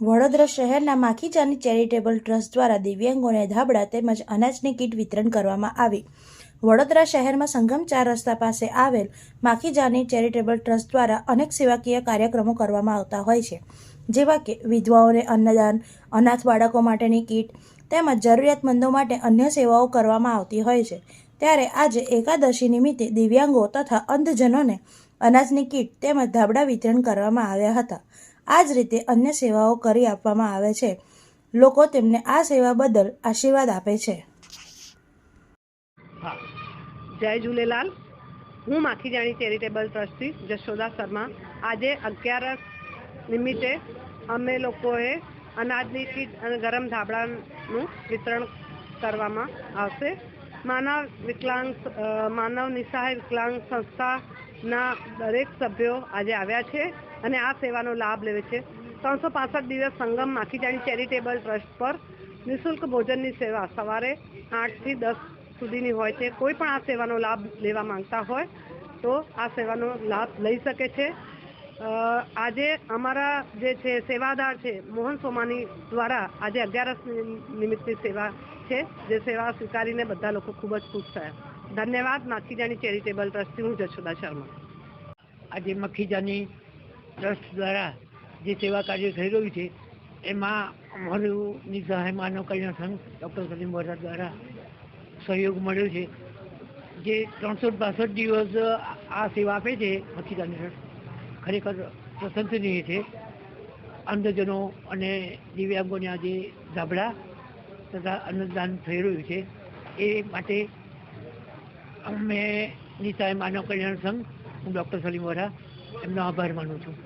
વડોદરા શહેરના માખીચાની charitable trust દ્વારા દિવ્યાંગોને ધાબળા તેમજ અનાજની કીટ વિતરણ કરવામાં આવી. વડોદરા શહેરમાં સંગમ ચાર રસ્તા પાસે આવેલ માખીજાની ચેરિટેબલ ટ્રસ્ટ દ્વારા અનેક સેવાકીય કાર્યક્રમો કરવામાં આવતા હોય છે. જેવા કે વિધવાઓને અન્નદાન, અનાથ બાળકો માટેની કીટ તેમજ જરૂરિયાતમંદો માટે અન્ય સેવાઓ કરવામાં આવતી હોય છે. ત્યારે આજે એકાદશી નિમિત્તે દિવ્યાંગો તથા અંધજનોને અનાજની કીટ તેમજ ધાબળા વિતરણ કરવામાં આવ્યા હતા. આ જ રીતે અન્ય સેવાઓ કરી આપવામાં આવે છે. લોકો તેમને આ સેવા બદલ આશીર્વાદ આપે છે. જય ઝૂલેલાલ. હું માખીજાણી ચેરિટેબલ ટ્રસ્ટી જશોદા શર્મા. આજે અગિયારસ નિમિત્તે અમે લોકોએ અનાજની કીટ અને ગરમ ધાબળાનું વિતરણ કરવામાં આવશે. માનવ વિકલાંગ માનવ નિસહાય વિકલાંગ સંસ્થાના દરેક સભ્યો આજે આવ્યા છે. અને આ સેવાનો લાભ લેવે છે. ત્રણસો પાસઠ દિવસ સંગમ માખીજાણી ચેરિટેબલ ટ્રસ્ટ પર નિઃશુલ્ક ભોજનની સેવા સવારે આઠથી દસ સુધીની હોય છે. કોઈ પણ આ સેવાનો લાભ લેવા માંગતા હોય તો આ સેવાનો લાભ લઈ શકે છે. આજે અમારા જે છે સેવાદાર છે મોહન સોમાની દ્વારા આજે અગિયારસ નિમિત્તની સેવા છે. જે સેવા સ્વીકારીને બધા લોકો ખૂબ જ ખુશ થયા. ધન્યવાદ માખીજાણી ચેરિટેબલ ટ્રસ્ટથી હું જશોદા શર્મા. આજે મખીજાની ટ્રસ્ટ દ્વારા જે સેવા કાર્ય થઈ રહ્યું છે, એમાં અમારું સહાય માનવ કલ્યાણ સંઘ, ડૉક્ટર સલીમ વોરા દ્વારા સહયોગ મળ્યો છે. જે ત્રણસો બાસઠ દિવસ આ સેવા આપે છે ટ્રસ્ટ ખરેખર પ્રશંસનીય છે. અંધજનો અને દિવ્યાંગોને આજે ધાબળા તથા અન્નદાન થઈ રહ્યું છે. એ માટે અમે નિસહાય માનવ કલ્યાણ સંઘ, હું ડૉક્ટર સલીમ વોરા, એમનો આભાર માનું છું.